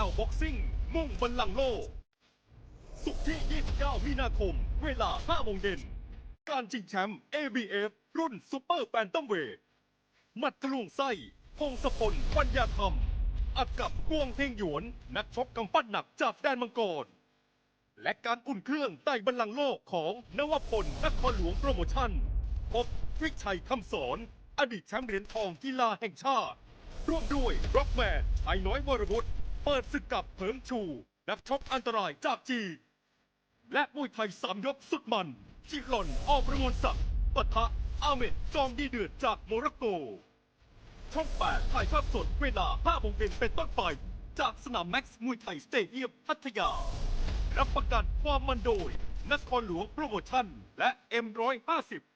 PRL Boxing มุ่งบนลังก์โลก สุกร์ที่ 29 มีนาคม เวลา 5 โมงเย็น การชิงแชมป์ ABF รุ่นซูเปอร์แฟนตัมเวทหมัดทะลวงไส้ พงศพลปัญญาธรรม อัดกับกวงเทงหยวน นักชกกำปั้นหนักจากแดนมังกร และการอุ่นเครื่องใต้บัลลังก์โลกของนวพลนครหลวงโปรโมชั่น พบวิชัยคำสอน อดีตแชมป์เหรียญทองกีฬาแห่งชาติ ร่วมด้วยร็อกแมนไอ้น้อยวรวุฒิ เปิดศึกกับเผิงชู นักชกอันตรายจากจีนและมวยไทยสามยกสุดมันชิลอนออกประมวลศักดิ์ปะทะอาเมดจอมดีเดือดจากโมร็อกโก ช่อง8ถ่ายทอดสดเวลา5โมงเย็นเป็นต้นไป จากสนามแม็กซ์มวยไทยสเตเดียมพัทยา รับประกันความมันโดยนครหลวงโปรโมชั่นและ M150